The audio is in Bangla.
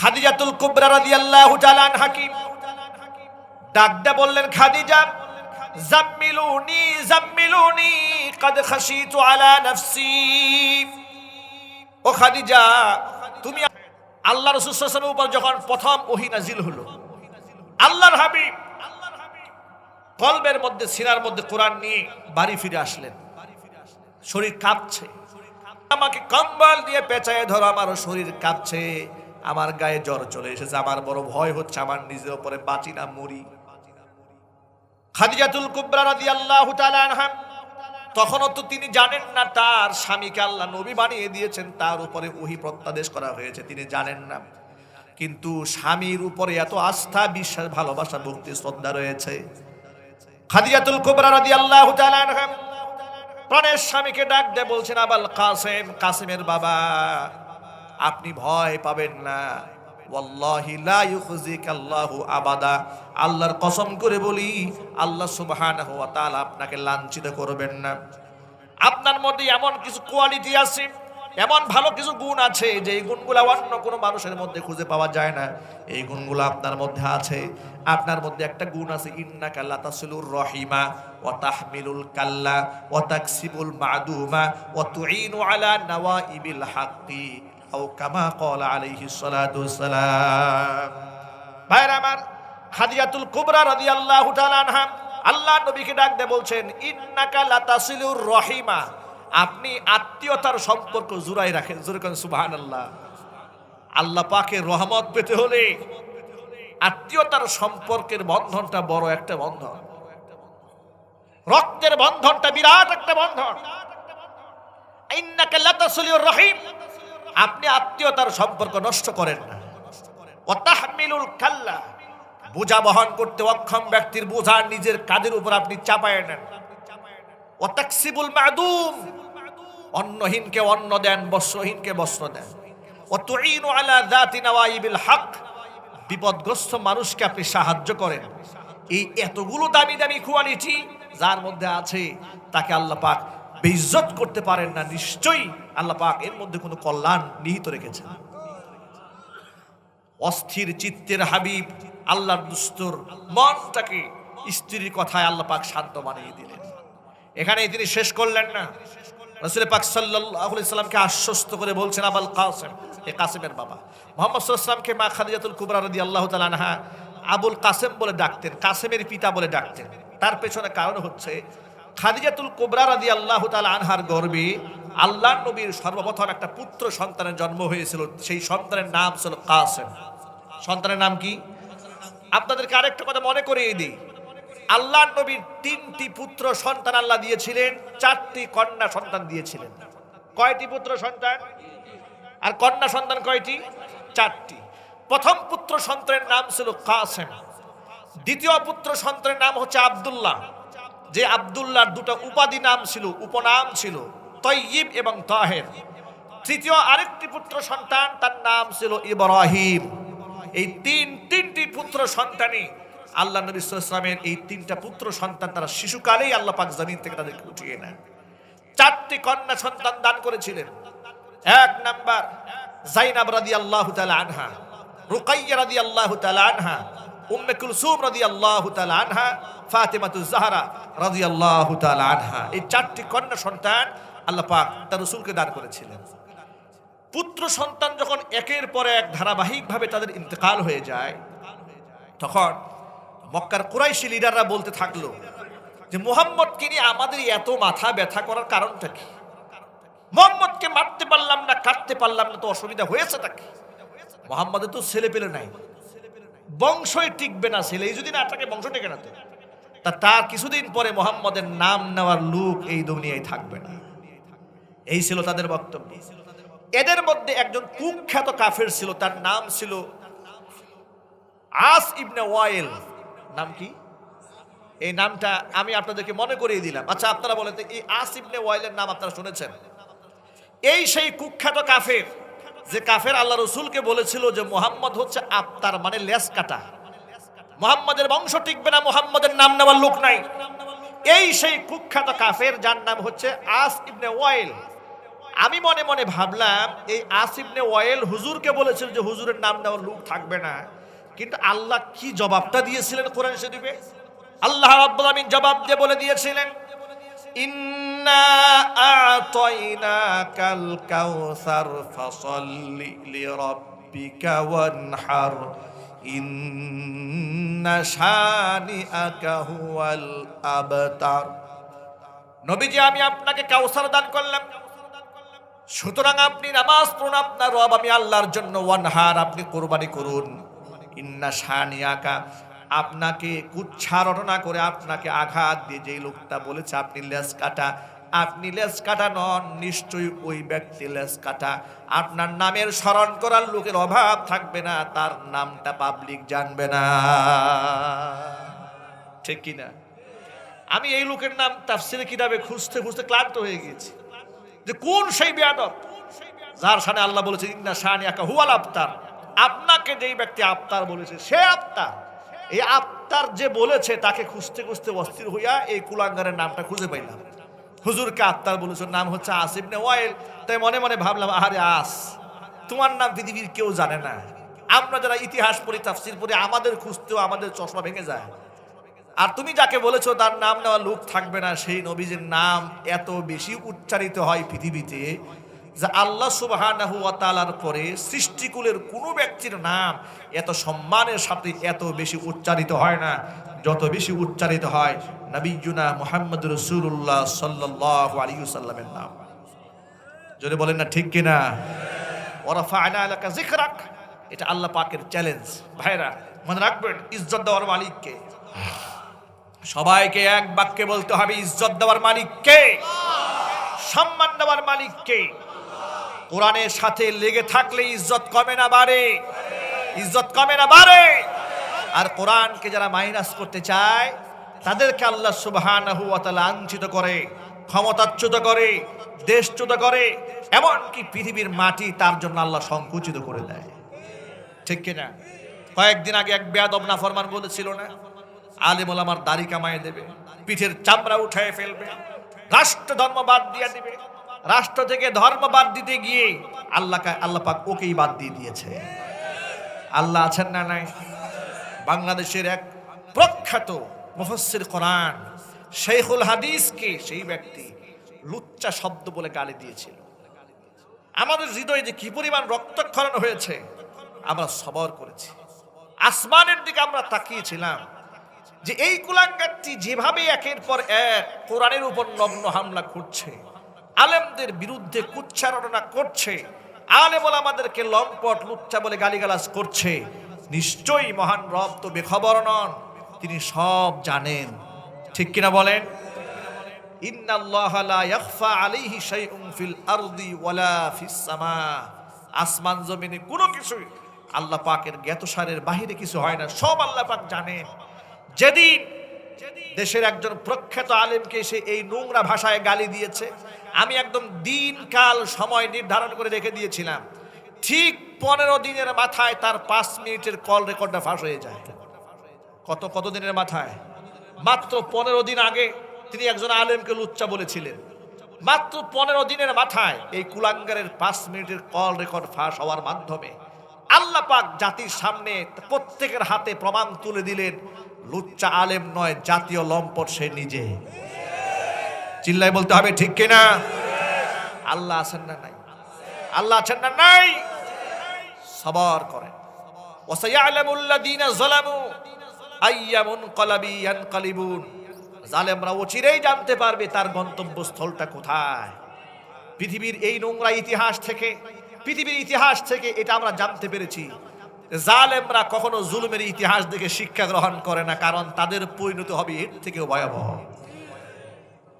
খাদিজাতুল কুবরা রাদিয়াল্লাহু তাআলা হাকিম ডাকদা বললেন, খাদিজা, জাম্মিলুনি জাম্মিলুনি, কদ খাশিতু আলা নাফসি। ও খাদিজা, তুমি আল্লাহ রাসূল সাল্লাল্লাহু উপর যখন প্রথম ওহী নাজিল হলো, আল্লাহর হাবিব কলবের মধ্যে, সিনার মধ্যে কোরআন নিয়ে বাড়ি ফিরে আসলেন। শরীর কাঁপছে। আমাকে কম্বল দিয়ে পেঁচায় ধরো, আমার শরীর কাঁপছে। আমার গায়ে জ্বর চলে এসেছে, আমার বড় ভয় হচ্ছে, আমার নিজের উপরে বাঁচি না, মরি। খাদিজাতুল কুবরা তাআলা আনহা, তখনও তো তিনি জানেন না তার স্বামীকে আল্লাহ নবী বানিয়ে দিয়েছেন, তার উপরে ওহি প্রত্যাদেশ করা হয়েছে, তিনি জানেন না। কিন্তু স্বামীর উপরে এত আস্থা, বিশ্বাস, ভালোবাসা, ভক্তি, শ্রদ্ধা রয়েছে। খাদিজাতুল কুবরা তাআলা আনহা, প্রাণের স্বামীকে ডাক দিয়ে বলছেন, আবাল কাসেম, কাসেমের বাবা। আপনি ভয় পাবেন না। আবাদা। আল্লাহর কসম করে বলি, আল্লাহ সুবহানাহু ওয়া তাআলা আপনাকে লাঞ্ছিত করবেন না। আপনার মধ্যে এমন কিছু কোয়ালিটি আছে, এমন ভালো কিছু গুণ আছে, যে এই গুণগুলো অন্য কোনো মানুষের মধ্যে খুঁজে পাওয়া যায় না। এই গুণগুলো আপনার মধ্যে আছে। আপনার মধ্যে একটা গুণ আছে ইন্না কাল্লা তাসিলুর রহিমা ও তাহমিলুল কাল্লা ও তাকসিবুল মাদুমা ও তুইনু আলা নাওয়াইবিল হাক্কি। আমার কুবরা রাদিয়াল্লাহু তাআলা আনহা, আল্লাহ নবীকে ডাক বলছেন রহিমা। আপনি আত্মীয়তার সম্পর্ক জুড়াই রাখেন, জোরে করেন সুবহানাল্লাহ। আল্লাহ পাকে রহমত পেতে হলে আত্মীয়তার সম্পর্কের বন্ধনটা বড় একটা বন্ধন। রক্তের বন্ধনটা বিরাট একটা বন্ধন। রহিম। আপনি আত্মীয়তার সম্পর্ক নষ্ট করেন না। ওয়াতাহমিলুল কাল্লা বোঝা বহন করতে অক্ষম ব্যক্তির বোঝা নিজের কাজের উপর আপনি চাপায় নেন। ওয়াতাকসিবুল মাদুম, অন্নহীনকে অন্ন দেন বস্ত্রহীনকে বস্ত্র দেন। ওয়াতুইনু আলা যাতি নাওয়াইবিল হক, বিপদগ্রস্ত মানুষকে আপনি সাহায্য করেন। এই এতগুলো দামি দামি কোয়ালিটি যার মধ্যে আছে, তাকে আল্লাহ পাক বেইজ্জত করতে পারেন না, নিশ্চয়ই আল্লাহ পাক এর মধ্যে কোনো কল্যাণ নিহিত রেখেছেন। অস্থির চিত্তের হাবিব আল্লাহর দুস্তর মনটাকে স্ত্রীর কথায় আল্লাহ পাক শান্ত বানিয়ে দিলেন। এখানে তিনি শেষ করলেন না। রসুল পাক সাল্লাল্লাহু আলাইহি সাল্লামকে আশ্বস্ত করে বলছেন, আবাল কাসেম, এ কাসেমের বাবা। মোহাম্মদ সাল্লামকে মা খাদিজাতুল কুবরা রাদিয়াল্লাহু তাআলা আনহা আবুল কাসেম বলে ডাকতেন, কাসেমের পিতা বলে ডাকতেন। তার পেছনে কারণ হচ্ছে খাদিজাতুল কুবরা রাদিয়াল্লাহু তাআলা আনহার গর্বে আল্লাহ নবীর সর্বপ্রথম একটা পুত্র সন্তানের জন্ম হয়েছিল। সেই সন্তানের নাম ছিল কাসেম। সন্তানের নাম কি? আপনাদেরকে আরেকটা কথা মনে করিয়ে দিই। আল্লাহ নবীর তিনটি পুত্র সন্তান আল্লাহ দিয়েছিলেন, চারটি কন্যা সন্তান দিয়েছিলেন। কয়টি পুত্র সন্তান? আর কন্যা সন্তান কয়টি? চারটি। প্রথম পুত্র সন্তানের নাম ছিল কাসেম। দ্বিতীয় পুত্র সন্তানের নাম হচ্ছে আব্দুল্লাহ। যে আব্দুল্লাহর দুটো উপাধি নাম ছিল, উপনাম ছিল, তৈয়িব এবং তাহের। তৃতীয় আরেকটি পুত্র সন্তান, তার নাম ছিল ইব্রাহিম। এই তিন, তিনটি পুত্র সন্তানই আল্লাহ নবী ইসলামের এই তিনটা পুত্র সন্তান তারা শিশুকালেই আল্লাহ পাক জমিন থেকে তাদেরকে উঠিয়ে নেন। চারটি কন্যা সন্তান দান করেছিলেন। এক নাম্বার, জাইনাব রাদি আল্লাহ আনহা, রুকাইয়া রাদি আল্লাহ আনহা উম্মে কুলসুম রাদি আল্লাহ আনহা, ফাতেমাতু জাহরা রাদি আল্লাহ আনহা। এই চারটি কন্যা সন্তান আল্লাহ পাক তার রসুলকে দান করেছিলেন। পুত্র সন্তান যখন একের পর এক ধারাবাহিকভাবে তাদের ইন্তেকাল হয়ে যায়, তখন মক্কার কুরাইশি লিডাররা বলতে থাকল যে মোহাম্মদকে নিয়ে আমাদের এত মাথা ব্যথা করার কারণটা কি? মোহাম্মদকে মারতে পারলাম না কাটতে পারলাম না, তো অসুবিধা হয়েছে তাকে মোহাম্মদের তো ছেলে পেলে নাই। বংশই টিকবে না ছেলে। এই যদি না থাকে, বংশ টেকে না তো। তা তার কিছুদিন পরে মোহাম্মদের নাম নেওয়ার লোক এই দুনিয়ায় থাকবে না। এই ছিল তাদের বক্তব্য। এদের মধ্যে একজন কুখ্যাত কাফের ছিল, তার নাম ছিল আস ইবনে ওয়াইল। নাম কি? এই নামটা আমি আপনাদেরকে মনে করিয়ে দিলাম। আচ্ছা আপনারা বলেন এই আস ইবনে ওয়াইলের নাম আপনারা শুনেছেন? এই সেই কুখ্যাত কাফের যে কাফের আল্লাহ রসুলকে বলেছিল যে মোহাম্মদ হচ্ছে আত্মার মানে লেস কাটা। মোহাম্মদের বংশ টিকবে না, মোহাম্মদের নাম নেওয়ার লোক নাই। এই সেই কুখ্যাত কাফের, যার নাম হচ্ছে আস ইবনে ওয়াইল। আমি মনে মনে ভাবলাম, এই আসিবনে ওয়েল হুজুরকে বলেছিল যে হুজুরের নাম নেওয়ার লোক থাকবে না। কিন্তু আল্লাহ কি জবাবটা দিয়েছিলেন কোরআন শরীফে? আল্লাহ রাব্বুল আমিন জবাব দিয়ে বলে দিয়েছিলেন ইন্না কাউসার ওয়ানহার। শানিআকা আবতার। নবীজি, আমি আপনাকে কাউসার দান করলাম। সুতরাং আপনি নামাজ পড়ুন, আপনার রব আমি আল্লাহর জন্য ওয়ানহার, আপনি কোরবানি করুন। ইন্না শানিয়াকা আপনাকে কুচ্ছা রটনা করে আপনাকে আঘাত দিয়ে যেই লোকটা বলেছে, আপনি লেস কাটা। আপনি লেস কাটা নন, নিশ্চয়ই ওই ব্যক্তি লেস কাটা। আপনার নামের স্মরণ করার লোকের অভাব থাকবে না, তার নামটা পাবলিক জানবে না। ঠিক কিনা? আমি এই লোকের নাম তাফসিরে কিতাবে খুঁজতে খুঁজতে ক্লান্ত হয়ে গেছি যে কোন সেই বেয়াদব? যার সামনে আল্লাহ বলেছে, ইন্না শানি আকা হুয়াল আফতার আপনাকে যেই ব্যক্তি আফতার বলেছে, সে আফতার এই আফতার যে বলেছে, তাকে খুঁজতে খুঁজতে অস্থির হইয়া এই কুলাঙ্গারের নামটা খুঁজে পাইলাম। হুজুরকে আফতার বলেছে, নাম হচ্ছে আসিফ নে ওয়াইল। তাই মনে মনে ভাবলাম আরে আস, তোমার নাম পৃথিবীর কেউ জানে না। আমরা যারা ইতিহাস পড়ি, তাফসির পড়ি, আমাদের খুঁজতেও আমাদের চশমা ভেঙে যায়। আর তুমি যাকে বলেছ, তার নাম নেওয়া লোক থাকবে না। সেই নবীজির নাম এত বেশি উচ্চারিত হয় পৃথিবীতে যে আল্লাহ ওয়া পরে সৃষ্টিকুলের কোনো ব্যক্তির নাম এত সম্মানের সাথে এত বেশি উচ্চারিত হয় না। যত বেশি উচ্চারিত হয় নবীজুনা মোহাম্মদ রাসূলুল্লাহ সাল্লাল্লাহু আলাইহি সাল্লামের নাম। যদি বলেন না ঠিক কিনা? ওরাফা'না লাকা যিকরাক। এটা আল্লাহ পাকের চ্যালেঞ্জ। ভাইরা, মনে রাখবেন, ইজ্জত দেওয়ার মালিককে। সবাইকে এক বাক্যে বলতে হবে, ইজ্জত দেওয়ার মালিক কে সম্মান দেওয়ার মালিক কে কোরআনের সাথে লেগে থাকলে ইজ্জত কমে না বাড়ে। ইজ্জত কমে না বাড়ে। আর কোরআনকে যারা মাইনাস করতে চায়, তাদেরকে আল্লাহ সুবহানাহু ওয়া লাঞ্ছিত করে, ক্ষমতাচ্যুত করে, দেশচ্যুত করে, এমনকি পৃথিবীর মাটি তার জন্য আল্লাহ সংকুচিত করে দেয়। ঠিক কিনা? কয়েকদিন আগে এক বেয়াদব নাফরমান বলেছিল না, আলেমুল আমার দাড়ি কামায় দেবে, পিঠের চামড়া উঠায় ফেলবে রাষ্ট্র ধর্ম বাদ দিয়ে দিবে। রাষ্ট্র থেকে ধর্ম বাদ দিতে গিয়ে আল্লাহ আল্লাহ পাক ওকেই বাদ দিয়ে দিয়েছে। আল্লাহ আছেন না নাই? বাংলাদেশের এক প্রখ্যাত মুফসির কোরআন শেখুল হাদিসকে সেই ব্যক্তি লুচ্চা শব্দ বলে গালি দিয়েছিল। আমাদের হৃদয়ে যে কি পরিমাণ রক্তক্ষরণ হয়েছে, আমরা সবর করেছি। আসমানের দিকে আমরা তাকিয়েছিলাম যে এই কুলাঙ্গারটি যেভাবে একের পর এক কোরআনের উপর নগ্ন হামলা করছে আলেমদের বিরুদ্ধে কুচ্ছারণা করছে। আলেমল আমাদেরকে লম্পট, লুচ্চা বলে গালিগালাজ করছে। নিশ্চয়ই মহান রব তো বেখবর নন, তিনি সব জানেন। ঠিক কিনা বলেন? আসমান, জমিনে কোনো কিছুই আল্লাহ পাকের জ্ঞাতসারের বাহিরে কিছু হয় না, সব আল্লাহ পাক জানেন। যেদিন দেশের একজন প্রখ্যাত আলেমকে এসে এই নোংরা ভাষায় গালি দিয়েছে আমি একদম দিন কাল সময় নির্ধারণ করে রেখে দিয়েছিলাম। ঠিক পনেরো দিনের মাথায় তার পাঁচ মিনিটের কল রেকর্ডটা ফাঁস হয়ে যায়। কত কত দিনের মাথায়? মাত্র পনেরো দিন আগে তিনি একজন আলেমকে লুচ্চা বলেছিলেন। মাত্র পনেরো দিনের মাথায় এই কুলাঙ্গারের পাঁচ মিনিটের কল রেকর্ড ফাঁস হওয়ার মাধ্যমে আল্লাহ পাক জাতির সামনে প্রত্যেকের হাতে প্রমাণ তুলে দিলেন, লুচ্চা আলেম নয়, জাতীয় লম্পট সে নিজে। চিল্লাই বলতে হবে, ঠিক কিনা? আল্লাহ আছেন না নাই? আল্লাহ আছেন না নাই? সবর করেন। ওয়াসায়ালামুল্লাযীনা যালামু আইয়ামুন কলাবি জালেমরা চিরেই জানতে পারবে তার গন্তব্যস্থলটা কোথায়। পৃথিবীর এই নোংরা ইতিহাস থেকে, পৃথিবীর ইতিহাস থেকে এটা আমরা জানতে পেরেছি। জালেমরা কখনো জুলুমের ইতিহাস দেখে শিক্ষা গ্রহণ করে না, কারণ তাদের পরিণতি হবে এর থেকেও ভয়াবহ।